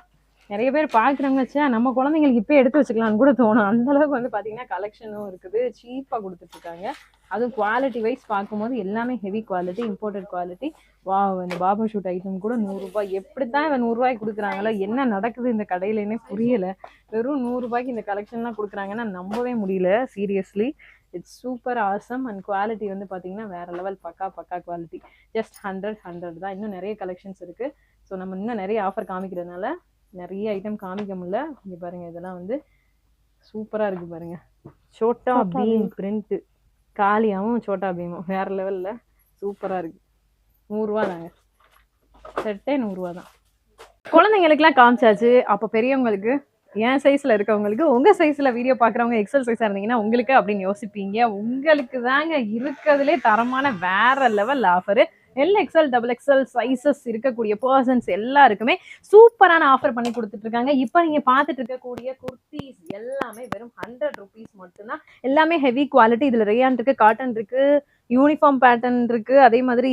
நிறைய பேர் பார்க்குறவங்க வச்சா நம்ம குழந்தைங்களுக்கு இப்போ எடுத்து வச்சுக்கலாம்னு கூட தோணும். அந்த அளவுக்கு வந்து பார்த்தீங்கன்னா கலெக்ஷனும் இருக்குது. சீப்பாக கொடுத்துட்ருக்காங்க. அதுவும் குவாலிட்டி வைஸ் பார்க்கும்போது எல்லாமே ஹெவி குவாலிட்டி இம்போர்ட்டட் குவாலிட்டி வா இந்த பாபா ஷூட் ஐட்டம் கூட நூறுரூபா எப்படி தான் இவன் நூறுரூவாய்க்கு கொடுக்குறாங்களோ என்ன நடக்குது இந்த கடையிலன்னே புரியல. வெறும் நூறுரூபாய்க்கு இந்த கலெக்ஷன்லாம் கொடுக்குறாங்கன்னா நம்பவே முடியல. Seriously it's super awesome and quality வந்து பார்த்தீங்கன்னா வேற லெவல் பக்கா பக்கா குவாலிட்டி ஜஸ்ட் ஹண்ட்ரட் ஹண்ட்ரட் தான். இன்னும் நிறைய கலெக்ஷன்ஸ் இருக்குது ஸோ நம்ம இன்னும் நிறைய ஆஃபர் காமிக்கிறதுனால நிறைய ஐட்டம் காமிக்க முடியல. இங்கே பாருங்க இதெல்லாம் வந்து சூப்பராக இருக்கு பாருங்க. சோட்டா பீம் பிரிண்ட்டு காளியாவும் சோட்டா பீமும். வேற லெவலில் சூப்பராக இருக்கு. நூறுரூவா தாங்க. செட்டே நூறுரூவா தான். குழந்தைங்களுக்குலாம் காமிச்சாச்சு. அப்போ பெரியவங்களுக்கு என் சைஸில் இருக்கவங்களுக்கு உங்கள் சைஸில் வீடியோ பார்க்குறவங்க எக்ஸல் சைஸாக இருந்தீங்கன்னா உங்களுக்கு அப்படின்னு யோசிப்பீங்க. உங்களுக்கு தாங்க இருக்கிறதுலே தரமான வேற level offer L XL double XL sizes இருக்கக்கூடிய பர்சன்ஸ் எல்லாருக்குமே சூப்பரான ஆஃபர் பண்ணி கொடுத்துட்டு இருக்காங்க இப்போ நீங்கள் பார்த்துட்டு இருக்கக்கூடிய குர்த்திஸ் எல்லாமே வெறும் ஹண்ட்ரட் ருபீஸ் மட்டும்தான். எல்லாமே ஹெவி குவாலிட்டி இதில் ரேயான் இருக்கு காட்டன் இருக்கு யூனிஃபார்ம் பேட்டர்ன் இருக்கு. அதே மாதிரி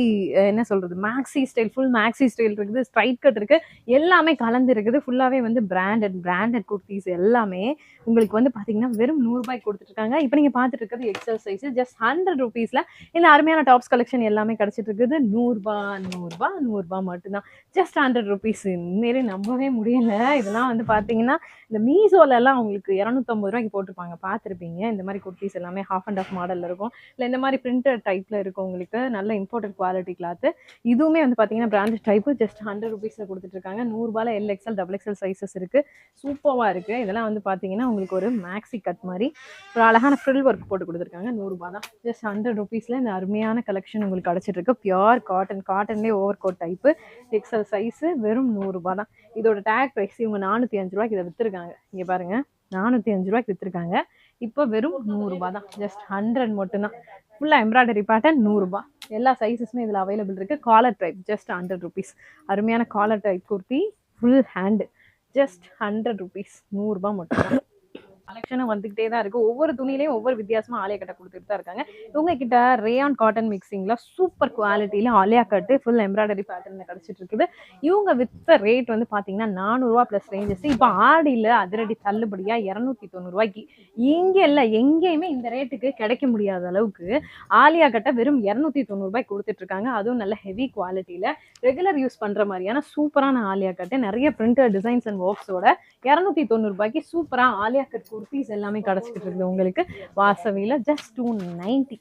என்ன சொல்றது? Maxi style full maxi style இருக்குது. ஸ்ட்ரைட் கட் இருக்கு. எல்லாமே கலந்து இருக்குது. ஃபுல்லாவே வந்து பிராண்டட் பிராண்டட் குர்த்திஸ் எல்லாமே உங்களுக்கு வந்து பாத்தீங்கன்னா வெறும் நூறுபாய்க்கு கொடுத்துருக்காங்க இப்போ நீங்க பார்த்துட்டு இருக்கிறது எக்ஸல் சைஸ் ஜஸ்ட் ஹண்ட்ரட் ருபீஸ்ல இந்த அருமையான டாப்ஸ் கலெக்ஷன் எல்லாமே கிடைச்சிட்டு இருக்குது. நூறுபா நூறுபா நூறுபா மட்டும்தான். ஜஸ்ட் ஹண்ட்ரட் ருபீஸ் உண்மையிலே நம்பவே முடியல. இதெல்லாம் வந்து பாத்தீங்கன்னா இந்த மீசோல எல்லாம் உங்களுக்கு இரநூத்தம்பது ரூபாய்க்கு போட்டிருப்பாங்க. பார்த்துருப்பீங்க இந்த மாதிரி குர்த்திஸ் எல்லாமே ஹாஃப் அண்ட் ஆஃப் மாடல்ல இருக்கும். இல்லை இந்த மாதிரி பிரிண்டட் டைப்பில் இருக்கும் உங்களுக்கு நல்ல இம்போர்ட்டட் குவாலிட்டி கிளாத்து இதுவுமே வந்து பார்த்தீங்கன்னா பிராண்டட் டைப் ஜஸ்ட் ஹண்ட்ரட் ருபீஸில் கொடுத்துட்டு இருக்காங்க நூறுபால L XL double XL sizes இருக்குது சூப்பராக இருக்குது இதெல்லாம் வந்து பார்த்தீங்கன்னா உங்களுக்கு ஒரு மேக்ஸி கட் மாதிரி. ஒரு அழகான ஃப்ரில் ஒர்க் போட்டு கொடுத்துருக்காங்க. நூறுரூபா தான். ஜஸ்ட் ஹண்ட்ரட் ருபீஸில் இந்த அருமையான கலெக்ஷன் உங்களுக்கு கிடச்சிட்ருக்கு இருக்கு pure cotton காட்டன்லேயே over coat type XL size வெறும் நூறுரூபா தான். இதோட டேக் ப்ரைஸ் இவங்க நானூற்றி அஞ்சு ரூபாய்க்கு இதை விற்றுருக்காங்க இங்கே பாருங்க. நானூற்றி அஞ்சு ரூபாய்க்கு விற்றுருக்காங்க இப்போ வெறும் நூறுரூபா தான். ஜஸ்ட் ஹண்ட்ரட் மட்டும்தான். ஃபுல்லாக எம்ப்ராய்டரி பேட்டர்ன் நூறுரூபா எல்லா சைஸஸுமே இதில் அவைலபிள் இருக்குது collar type just hundred rupees அருமையான collar type kurti full hand just hundred rupees நூறுரூபா மட்டும் கலெக்ஷனும் வந்துகிட்டே தான் இருக்கு. ஒவ்வொரு துணிலையும் ஒவ்வொரு வித்தியாசமா ஆலியா கட்டை கொடுத்துட்டு தான் இருக்காங்க. இவங்க கிட்ட ரேயான் காட்டன் மிக்சிங்ல சூப்பர் குவாலிட்டியில ஆலியா கட்டு ஃபுல் எம்ப்ராய்டரி பேட்டர்ல கிடைச்சிட்டு இருக்குது. இவங்க வித்த ரேட் வந்து பாத்தீங்கன்னா நானூறுரூவா ப்ளஸ் ரேஞ்சஸ் இப்போ ஆடியில் அதிரடி தள்ளுபடியா இரநூத்தி தொண்ணூறுரூவாய்க்கு இங்கே இல்லை எங்கேயுமே இந்த ரேட்டுக்கு கிடைக்க முடியாத அளவுக்கு ஆலியா கட்டை வெறும் இரநூத்தி தொண்ணூறுபாய் கொடுத்துட்டு இருக்காங்க. அதுவும் நல்ல ஹெவி குவாலிட்டியில ரெகுலர் யூஸ் பண்ற மாதிரியான சூப்பரான ஆலியா கட்டு. நிறைய பிரிண்டர் டிசைன்ஸ் அண்ட் ஒர்க்ஸோட இரநூத்தி தொண்ணூறுபாய்க்கு சூப்பரா ஆலியா கட் குர்த்திஸ் எல்லாமே கிடைச்சிட்டு இருக்குது உங்களுக்கு. வாசவியில் just two ninety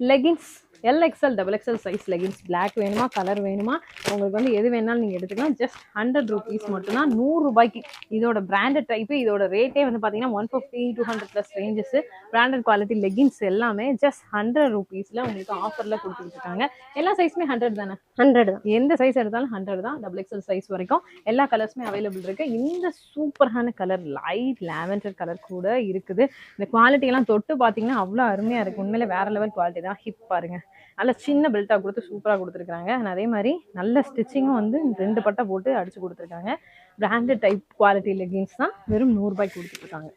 leggings L XL double XL size leggings Black வேணுமா கலர் வேணுமா உங்களுக்கு வந்து எது வேணாலும் நீங்கள் எடுத்துக்கலாம். ஜஸ்ட் ஹண்ட்ரட் ருபீஸ் மட்டும்தான் நூறு ரூபாய்க்கு. இதோட பிராண்டட் டைப்பு இதோட ரேட்டே வந்து பார்த்தீங்கன்னா one fifty two hundred plus ranges branded quality leggings எல்லாமே ஜஸ்ட் ஹண்ட்ரட் ருபீஸில் உங்களுக்கு ஆஃபரில் கொடுத்துட்டு இருக்காங்க எல்லா சைஸுமே ஹண்ட்ரட் தானே? ஹண்ட்ரட் தான். எந்த சைஸ் எடுத்தாலும் ஹண்ட்ரட் தான் டபுள் எக்ஸல் சைஸ் வரைக்கும். எல்லா கலர்ஸுமே அவைலபிள் இருக்கு. இந்த சூப்பரான கலர் லைட் லாவெண்டர் கலர் கூட இருக்குது. இந்த குவாலிட்டி எல்லாம் தொட்டு பார்த்தீங்கன்னா அவ்வளோ அருமையா இருக்கு. உண்மையிலே வேற லெவல் குவாலிட்டி தான். ஹிப் பாருங்க. நல்ல சின்ன பெல்ட்டாக கொடுத்து சூப்பராக கொடுத்துருக்காங்க அதே மாதிரி நல்ல ஸ்டிச்சிங்கும் வந்து ரெண்டு பட்டை போட்டு அடிச்சு கொடுத்துருக்காங்க. பிராண்டட் டைப் குவாலிட்டி லெகின்ஸ் தான் வெறும் நூறுபாய்க்கு கொடுத்துருக்காங்க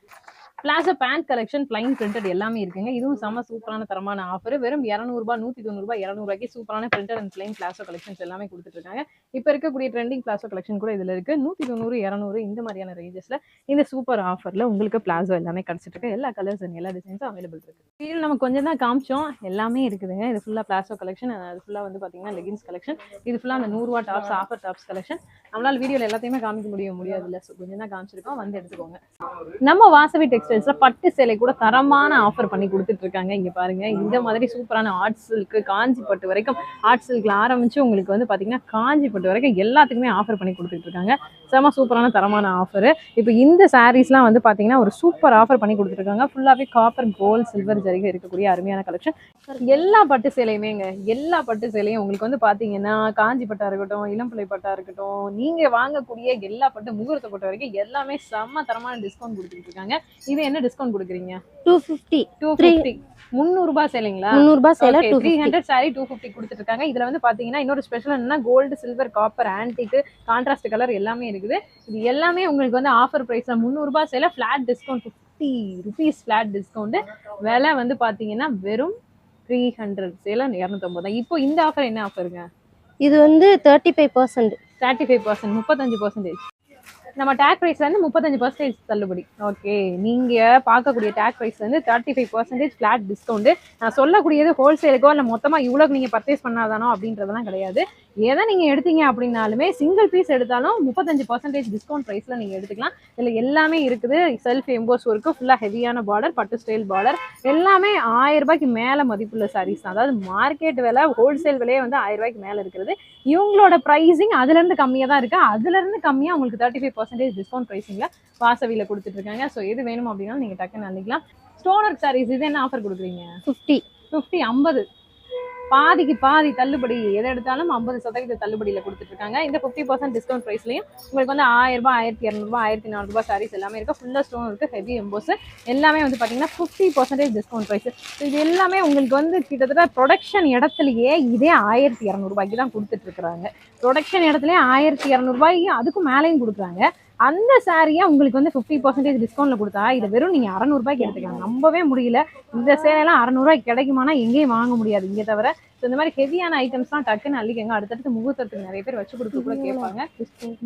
palazzo pant collection plain printed எல்லாமே இருக்குங்க. இதுவும் செம சூப்பரான தரமான ஆஃபர் வெறும் இரநூறுபா நூற்றி தொண்ணூறுபா இரநூறுபாய்க்கு சூப்பரான printed and plain palazzo collections எல்லாமே கொடுத்துட்டு இருக்காங்க இப்போ இருக்கக்கூடிய ட்ரெண்டிங் பிளாசோ கலெக்ஷன் கூட இதில் இருக்கு. நூற்றி தொண்ணூறு இரநூறு இந்த மாதிரியான ரேஞ்சஸில் இந்த சூப்பர் ஆஃபரில் உங்களுக்கு பிளாசோ எல்லாமே கிடச்சிட்டு இருக்கு எல்லா கலர்ஸ் அண்ட் எல்லா டிசைன்ஸும் அவைலபிள் இருக்கு. இதில் நம்ம கொஞ்சம் தான் காமிச்சோம். எல்லாமே இருக்குதுங்க. இது ஃபுல்லாக பிளாசோ கலெக்ஷன் அது ஃபுல்லாக வந்து பார்த்தீங்கன்னா லெகின்ஸ் கலெக்ஷன் இது ஃபுல்லாக அந்த நூறுரூவா டாப்ஸ் ஆஃபர் டாப்ஸ் கலெக்ஷன் நம்மளால் வீடியோவில் எல்லாத்தையுமே காமிக்க முடிய முடியாது இல்லை கொஞ்சம் தான் காமிச்சிருக்கோம். வந்து எடுத்துக்கோங்க. நம்ம வாசவி டெக்ஸ்ட் டெக்ஸ்டைல்ஸ்ல பட்டு சேலை கூட தரமான ஆஃபர் பண்ணி கொடுத்துட்டு இருக்காங்க இங்க பாருங்க. இந்த மாதிரி சூப்பரான ஆர்ட் சில்க் காஞ்சி பட்டு வரைக்கும் ஆர்ட் சில்க்ல ஆரம்பிச்சு உங்களுக்கு வந்து பாத்தீங்கன்னா காஞ்சி பட்டு வரைக்கும் எல்லாத்துக்குமே ஆஃபர் பண்ணி கொடுத்துட்டு இருக்காங்க செம சூப்பரான தரமான ஆஃபர் இப்போ இந்த சாரீஸ்லாம் வந்து பாத்தீங்கன்னா ஒரு சூப்பர் ஆஃபர் பண்ணி கொடுத்துருக்காங்க ஃபுல்லாவே காப்பர் கோல்ட் சில்வர் ஜரிகை இருக்கக்கூடிய அருமையான கலெக்ஷன் எல்லா பட்டு சேலையுமேங்க. எல்லா பட்டு சேலையும் உங்களுக்கு வந்து பார்த்தீங்கன்னா காஞ்சி பட்டா இருக்கட்டும் இளம்பிள்ளை பட்டா இருக்கட்டும் நீங்க வாங்கக்கூடிய எல்லா பட்டு முகூர்த்த பட்டு வரைக்கும் எல்லாமே செம்ம தரமான டிஸ்கவுண்ட் கொடுத்துட்டு இருக்காங்க இது வந்து என்ன டிஸ்கவுண்ட் கொடுக்குறீங்க? டூ ஃபிஃப்டி டூ ஃபிஃப்டி முந்நூறு ரூபாய் சேலைங்களா? முந்நூறுபா சேலை two three hundred sari two fifty கொடுத்துட்டு இருக்காங்க இதுல வந்து பாத்தீங்கன்னா இன்னொரு ஸ்பெஷல் என்னன்னா gold silver copper antique contrast colour எல்லாமே இருக்குது. இது எல்லாமே உங்களுக்கு வந்து ஆஃபர் பிரைஸ்ல முந்நூறு ரூபாய் சேலை flat discount fifty rupees flat discount விலை வந்து பாத்தீங்கன்னா வெறும் த்ரீ ஹண்ட்ரட் சேலை இரநூத்தொம்பது தான். இப்போ இந்த ஆஃபர் என்ன ஆஃபருங்க இது வந்து thirty five percent thirty five percent முப்பத்தஞ்சு பர்சன்டேஜ் நம்ம டேக் ப்ரைஸ் வந்து முப்பத்தஞ்சு பர்சன்டேஜ் தள்ளுபடி. ஓகே நீங்க பார்க்கக்கூடிய டேக் ப்ரைஸ் வந்து thirty five percentage flat discount நான் சொல்லக்கூடியது ஹோல்சேலுக்கோ இல்லை மொத்தமாக இவ்வளோக்கு நீங்கள் பர்ச்சேஸ் பண்ணாதானோ அப்படின்றதெல்லாம் கிடையாது. எதை நீங்க எடுத்தீங்க அப்படின்னாலுமே சிங்கிள் பீஸ் எடுத்தாலும் முப்பத்தஞ்சு பர்சன்டேஜ் டிஸ்கவுண்ட் ப்ரைஸ்ல நீங்க எடுத்துக்கலாம். இதுல எல்லாமே இருக்குது. செல்ஃப் எம்போஸ் ஒர்க்கு ஃபுல்லா ஹெவியான பார்டர் பட்டு ஸ்டைல் பார்டர் எல்லாமே ஆயிரம் ரூபாய்க்கு மேல மதிப்புள்ள சாரீஸ் தான். அதாவது மார்க்கெட் விலை ஹோல்சேல் விலையே வந்து ஆயிரம் ரூபாய்க்கு மேல இருக்கிறது. இவங்களோட ப்ரைஸிங் அதுல இருந்து கம்மியா தான் இருக்கு. அதுல இருந்து கம்மியா உங்களுக்கு தேர்ட்டி ஃபைவ் பர்சன்டேஜ் டிஸ்கவுண்ட் ப்ரைஸிங்ல வாசவியில கொடுத்துட்டு இருக்காங்க. ஸோ எது வேணும் அப்படின்னா நீங்க டக்குன்னு அள்ளிக்கலாம் ஸ்டோன் ஒர்க் சாரீஸ் இது என்ன ஆஃபர் கொடுக்குறீங்க? ஃபிஃப்டி ஃபிஃப்டி ஐம்பது. பாதிக்கு பாதி தள்ளுபடி எதை எடுத்தாலும் ஐம்பது சதவீத தள்ளுபடியில் கொடுத்துட்டு இருக்காங்க இந்த ஃபிஃப்டி பர்சன்ட் டிஸ்கவுண்ட் ப்ரைஸ்லையும் உங்களுக்கு வந்து ஆயிரரூபா ஆயிரத்தி இரநூறுபா ஆயிரத்தி நானூறுபா சாரீஸ் எல்லாமே இருக்குது ஃபுல்லாக ஸ்டோன் இருக்குது ஹெவி எம்போஸ் எல்லாமே வந்து பார்த்தீங்கன்னா ஃபிஃப்டி பர்சன்டேஜ் டிஸ்கவுண்ட் ப்ரைஸ் இது எல்லாமே உங்களுக்கு வந்து கிட்டத்தட்ட ப்ரொடக்ஷன் இடத்துலையே இதே ஆயிரத்தி இரநூறுபாய்க்கு தான் கொடுத்துட்டு ப்ரொடக்ஷன் இடத்துலையே ஆயிரத்தி இரநூறுபாய்க்கு அதுக்கும் மேலேயும் கொடுக்குறாங்க. அந்த சாரியை உங்களுக்கு வந்து ஃபிஃப்டி பர்சன்டேஜ் டிஸ்கவுண்ட்ல கொடுத்தா இதை வெறும் நீங்க அறநூறுபாய்க்கு எடுத்துக்கலாம். நம்பவே முடியல. இந்த சேலையெல்லாம் அறநூறுவாய்க்கு கிடைக்குமானா எங்கேயும் வாங்க முடியாது. இங்கே தவிர ஸோ இந்த மாதிரி ஹெவியான ஐட்டம்ஸ்லாம் டக்குன்னு அள்ளிக்கங்க. அடுத்தடுத்து முகூர்த்தத்துக்கு நிறைய பேர் வச்சு கொடுக்க கூட கேட்பாங்க.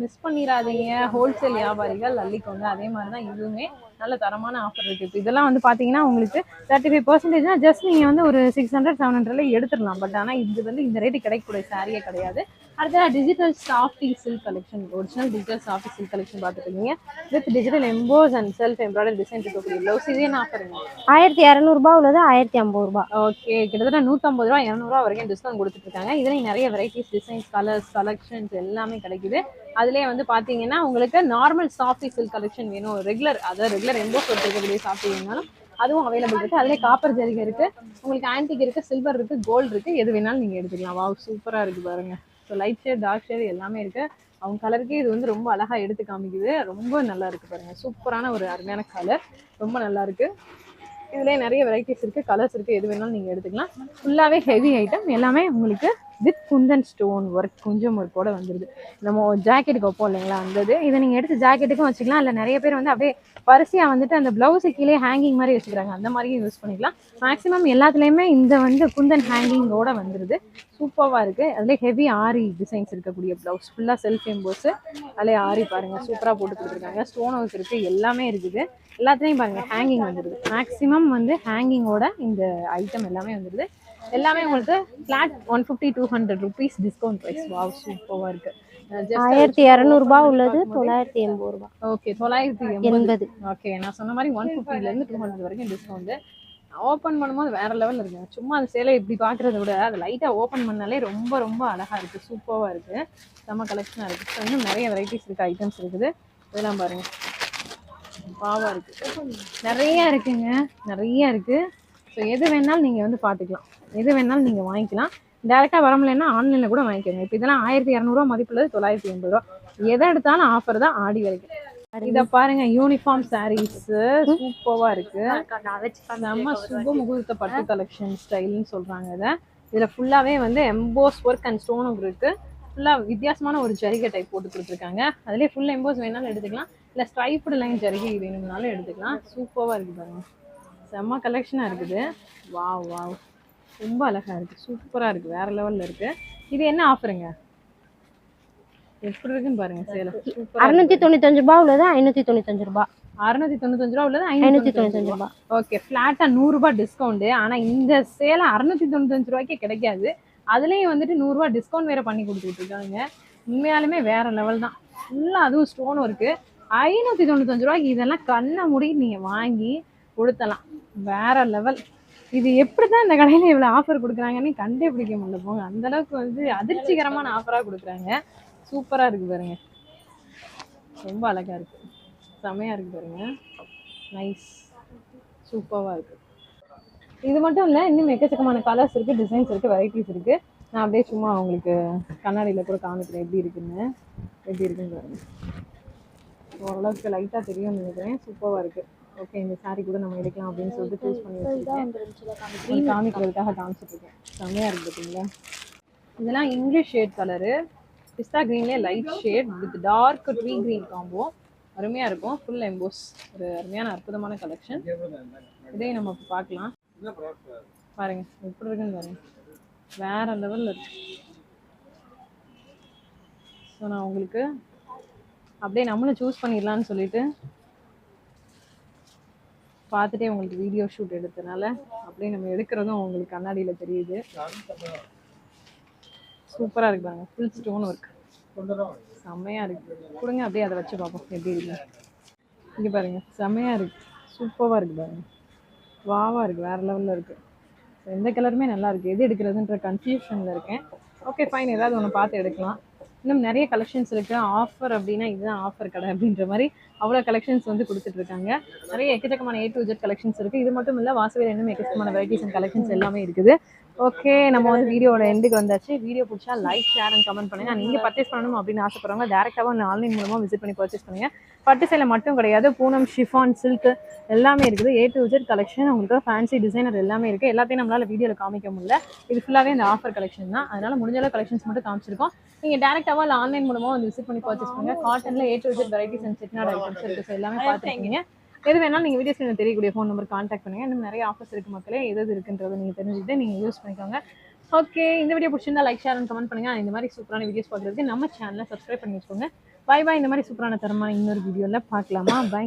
மிஸ் பண்ணிடாதீங்க. ஹோல்சேல் வியாபாரிகள் அள்ளிக்கோங்க. அதே மாதிரி தான் இதுவுமே நல்ல தரமான ஆஃபர் இருக்குது இப்போ இதெல்லாம் வந்து பார்த்தீங்கன்னா உங்களுக்கு தேர்ட்டி ஃபைவ் பர்சன்டேஜ்னா ஜஸ்ட் நீங்கள் வந்து ஒரு சிக்ஸ் ஹண்ட்ரட் செவன் ஹண்ட்ரட்ல எடுத்துடலாம். பட் ஆனால் இது வந்து இந்த ரேட்டு கிடைக்கக்கூடிய சாரியே கிடையாது. அடுத்த digital softy silk collection original digital softy silk collection பார்த்துருக்கீங்க. With digital emboss and self embroidery design இருக்கக்கூடிய ப்ளவுஸ் இது என்ன ஆஃபருங்க ஆயிரத்தி இரநூறுபா உள்ளது ஆயிரத்தி ஐம்பது ரூபா. ஓகே கிட்டத்தட்ட நூற்றம்பது ரூபா இரநூறுவா வரைக்கும் டிஸ்கவுண்ட் கொடுத்துட்டு இருக்காங்க இதுலேயும் நிறைய வெரைட்டிஸ் டிசைன்ஸ் கலர்ஸ் கலெக்ஷன்ஸ் எல்லாமே கிடைக்குது. அதுலேயே வந்து பார்த்தீங்கன்னா உங்களுக்கு நார்மல் சாஃப்டி சில்க் கலெக்ஷன் வேணும். ரெகுலர் அதாவது ரெகுலர் எம்போஸ் இருக்கக்கூடிய சாஃப்டி வேணாலும் அதுவும் அவைலபிள் இருக்கு. அதுலேயே காப்பர் ஜரிகை இருக்கு. உங்களுக்கு ஆன்டிக் இருக்கு சில்வர் இருக்கு கோல்டு இருக்கு. எது வேணாலும் நீங்க எடுத்துக்கலாம். வாவ் சூப்பரா இருக்கு பாருங்க. So light shade dark shade எல்லாமே இருக்கு. அவங்க கலருக்கே இது வந்து ரொம்ப அழகாக எடுத்து காமிக்குது. ரொம்ப நல்லா இருக்குது பாருங்கள் சூப்பரான ஒரு அருமையான கலர் ரொம்ப நல்லா இருக்குது இதுலேயே நிறைய வெரைட்டிஸ் இருக்குது கலர்ஸ் இருக்குது எது வேணாலும் நீங்கள் எடுத்துக்கலாம். ஃபுல்லாகவே ஹெவி ஐட்டம் எல்லாமே உங்களுக்கு வித் குந்தன் ஸ்டோன் ஒர்க் குஞ்சம் ஒர்க்கோட வந்துடுது நம்ம ஜாக்கெட்டுக்கு வைப்போம் இல்லைங்களா வந்தது இதை. நீங்கள் எடுத்து ஜாக்கெட்டுக்கும் வச்சுக்கலாம். இல்லை நிறைய பேர் வந்து அப்படியே வரிசையாக வந்துட்டு அந்த பிளவுஸு கீழே ஹேங்கிங் மாதிரி வச்சுக்கிறாங்க. அந்த மாதிரியும் யூஸ் பண்ணிக்கலாம். மேக்ஸிமம் எல்லாத்துலேயுமே இந்த வந்து குந்தன் ஹேங்கிங்கோட வந்துடுது சூப்பராக இருக்குது அதில் ஹெவி ஆரி டிசைன்ஸ் இருக்கக்கூடிய பிளவுஸ் ஃபுல்லாக செல்ஃப் எம்போஸ் அதில் ஆரி பாருங்க. சூப்பராக போட்டு கொடுத்துருக்காங்க. ஸ்டோன் ஒர்க் இருக்குது எல்லாமே இருக்குது. எல்லாத்துலேயும் பாருங்கள் ஹேங்கிங் வந்துடுது மேக்ஸிமம் வந்து ஹேங்கிங்கோட இந்த ஐட்டம் எல்லாமே வந்துடுது எல்லாமே உங்களுக்கு flat one fifty two hundred rupees discount price wow சூப்பராக இருக்கு. ஆயிரத்தி இரநூறுபா உள்ளது தொள்ளாயிரத்தி எண்பது ரூபா. ஓகே தொள்ளாயிரத்தி எண்பது. ஓகே நான் சொன்ன மாதிரி ஒன் ஃபிஃப்டிலேருந்து டூ ஹண்ட்ரட் வரைக்கும் டிஸ்கவுண்ட் ஓப்பன் பண்ணும்போது வேற லெவலில் இருக்குங்க சும்மா அந்த சேலை இப்படி பார்க்குறத விட அதை லைட்டாக ஓப்பன் பண்ணாலே ரொம்ப ரொம்ப அழகாக இருக்குது சூப்பராக இருக்குது செம்ம கலெக்ஷனாக இருக்குது ஸோ இன்னும் நிறைய வெரைட்டிஸ் இருக்குது ஐட்டம்ஸ் இருக்குது. இதெல்லாம் பாருங்க. பாவா இருக்குது நிறைய இருக்குங்க. நிறைய இருக்குது ஸோ எது வேணாலும் நீங்கள் வந்து பார்த்துக்கலாம். எது வேணாலும் நீங்கள் வாங்கிக்கலாம். டேரெக்டாக வர முடியலன்னா ஆன்லைனில் கூட வாங்கிக்கோங்க. இப்போ இதெல்லாம் ஆயிரத்தி இரநூறுவா மதிப்புள்ளது தொள்ளாயிரத்தி எண்பது ரூபா. எதை எடுத்தாலும் ஆஃபர் தான் ஆடி வரைக்கும். இத பாருங்க யூனிஃபார்ம் சாரீஸ் சூப்பரா இருக்கு. நம்ம சுப முகூர்த்த பட்டு கலெக்ஷன் ஸ்டைல்னு சொல்றாங்க இதை. இதுல ஃபுல்லாவே வந்து எம்போஸ் ஒர்க் அண்ட் ஸ்டோன் இருக்கு. ஃபுல்லா வித்தியாசமான ஒரு ஜரிகை டைப் போட்டு கொடுத்துருக்காங்க. அதுலயே ஃபுல் எம்போஸ் வேணாலும் எடுத்துக்கலாம். இல்ல ஸ்ட்ரைப்டு லைன் ஜரிகை வேணும்னாலும் எடுத்துக்கலாம். சூப்பரா இருக்கு பாருங்க. செம்ம கலெக்ஷனா இருக்குது. வாவ் வாவ் ரொம்ப அழகா இருக்கு. சூப்பரா இருக்கு. வேற லெவல்ல இருக்கு. இது என்ன ஆஃபருங்க எப்படி இருக்குன்னு பாருங்க சேலை சூப்பரா அறுநூத்தி தொண்ணூத்தஞ்சு ரூபா உள்ளது ஐநூத்தி தொண்ணூத்தஞ்சு ரூபா. அறுநூத்தி தொண்ணூத்தஞ்சு ரூபா உள்ளது ஐநூத்தி தொண்ணூத்தஞ்சு ரூபா. ஓகே ஃபிளாட்டா நூறு ரூபாய் டிஸ்கவுண்ட் ஆனா இந்த சேலை அறுநூத்தி தொண்ணூத்தஞ்சு ரூபாய்க்கே கிடைக்காது. அதுலயும் வந்துட்டு நூறு ரூபாய் டிஸ்கவுண்ட் வேற பண்ணி கொடுத்துட்டு இருக்காங்க. உண்மையாலுமே வேற லெவல் தான். ஃபுல்லா அதுவும் ஸ்டோன் இருக்கு. ஐநூத்தி தொண்ணூத்தஞ்சு ரூபாய்க்கு இதெல்லாம் கண்ணை மூடி நீங்க வாங்கி கொடுத்தலாம். வேற லெவல் இது எப்படி தான் இந்த கடையில் இவ்வளோ ஆஃபர் கொடுக்குறாங்கன்னு கண்டே பிடிக்க முடியல போங்க அந்தளவுக்கு வந்து அதிர்ச்சிகரமான ஆஃபராக கொடுக்குறாங்க. சூப்பராக இருக்குது பாருங்க. ரொம்ப அழகாக இருக்குது செமையாக இருக்குது பாருங்க. நைஸ் சூப்பராக இருக்குது இது மட்டும் இல்லை இன்னும் எக்கச்சக்கமான கலர்ஸ் இருக்குது டிசைன்ஸ் இருக்குது வெரைட்டிஸ் இருக்குது நான் அப்படியே சும்மா உங்களுக்கு கண்ணாடியில் கூட காமிக்கிறேன். எப்படி இருக்குன்னு. எப்படி இருக்குன்னு பாருங்க. ஓரளவுக்கு லைட்டாக தெரியும்னு நினைக்கிறேன். சூப்பராக இருக்குது ஓகே இந்த saree கூட நம்ம எடுக்கலாம் அப்படின்னு சொல்லிட்டு சூஸ் பண்ணி வச்சிருக்கேன். காமிக்கிறதுக்காக காமிச்சிட்டு இருக்கேன். செம்மையா இருக்கு பார்த்தீங்களா இதெல்லாம் இங்கிலீஷ் ஷேட் கலரு பிஸ்தா க்ரீன்லேயே light shade with dark tree green combo அருமையாக இருக்கும். ஃபுல் எம்போஸ் ஒரு அருமையான அற்புதமான கலெக்ஷன் இதையும் நம்ம இப்போ பார்க்கலாம். பாருங்க எப்படி இருக்குன்னு பாருங்க. வேற லெவலில் இருக்கு. ஸோ நான் உங்களுக்கு அப்படியே நம்மளும் சூஸ் பண்ணிடலான்னு சொல்லிட்டு பார்த்துட்டே உங்களுக்கு வீடியோ ஷூட் எடுத்தனால அப்படியே நம்ம எடுக்கிறதும் உங்களுக்கு கண்ணாடியில் தெரியுது. சூப்பராக இருக்கு பாருங்க. ஃபுல் ஸ்டோன் ஒர்க் செம்மையாக இருக்குது கொடுங்க அப்படியே அதை வச்சு பார்ப்போம். எப்படி இருக்கு இங்கே பாருங்க. செம்மையாக இருக்குது சூப்பராக இருக்குது பாருங்க. வாவாக இருக்குது வேறு லெவலில் இருக்குது எந்த கலருமே நல்லா இருக்குது எது எடுக்கிறதுன்ற கன்ஃபியூஷனில் இருக்கேன். ஓகே ஃபைன் ஏதாவது ஒன்று பார்த்து எடுக்கலாம். இன்னும் நிறைய கலெக்ஷன்ஸ் இருக்கு. ஆஃபர் அப்படின்னா இதுதான் ஆஃபர் கடை அப்படின்ற மாதிரி அவ்வளோ கலெக்ஷன்ஸ் வந்து கொடுத்துட்டு இருக்காங்க. நிறைய எக்கச்சக்கமான ஏ டு ஜெட் கலெக்ஷன்ஸ் இருக்கு. இது மட்டும் இல்லை வாசவில் இன்னும் எக்கச்சக்கமான வெரைட்டிஸ் அண்ட் கலெக்ஷன்ஸ் எல்லாமே இருக்குது. ஓகே நம்ம வந்து வீடியோட எண்டுக்கு வந்தாச்சு. வீடியோ பிடிச்சா லைக் ஷேர் அண்ட் கமெண்ட் பண்ணுங்க. நீங்க பர்ச்சேஸ் பண்ணணும் அப்படின்னு ஆசைப்படுறவங்க டேரெக்டாக ஆன்லைன் மூலமா விசிட் பண்ணி பர்ச்சேஸ் பண்ணுங்க. பட்டு சேலை மட்டும் கிடையாது. பூனம் ஷிஃபான் சில்க் எல்லாமே இருக்குது. ஏ டு விஜெட் கலெக்ஷன் உங்களுக்கு ஃபேன்சி டிசைனர் எல்லாமே இருக்கு. எல்லாத்தையும் நம்மளால வீடியோவில் காமிக்க முடியல. இது ஃபுல்லாகவே இந்த ஆஃபர் கலெக்ஷன் தான். அதனால முடிஞ்சளவு கலெக்ஷன்ஸ் மட்டும் காமிச்சிருக்கோம். நீங்க டேரெக்டாக இல்லை ஆன்லைன் மூலமா வந்து விசிட் பண்ணி பர்ச்சேஸ் பண்ணுங்க. காட்டன்ல A to Z varieties and Chettinad items இருக்குது So எல்லாமே பார்த்துருக்கீங்க. எது வேணாலும் நீங்கள் வீடியோஸ் எனக்கு தெரியக்கூடிய ஃபோன் நம்பர் கான்டாக்ட் பண்ணுங்க. இன்னும் நிறைய ஆஃபர்ஸ் இருக்கு மக்களே. எது எது இருக்குன்றதை நீங்கள் தெரிஞ்சுட்டு நீங்கள் யூஸ் பண்ணிக்கோங்க. ஓகே இந்த வீடியோ பிடிச்சிருந்தா லைக் ஷேர் அண்ட் கமெண்ட் பண்ணுங்கள் இந்த மாதிரி சூப்பரான வீடியோஸ் பார்க்குறதுக்கு நம்ம சேனலை சப்ஸ்கிரைப் பண்ணி வச்சுக்கோங்க. பை பாய் இந்த மாதிரி சூப்பரான தரமான இன்னொரு வீடியோவில் பார்க்கலாமா? பை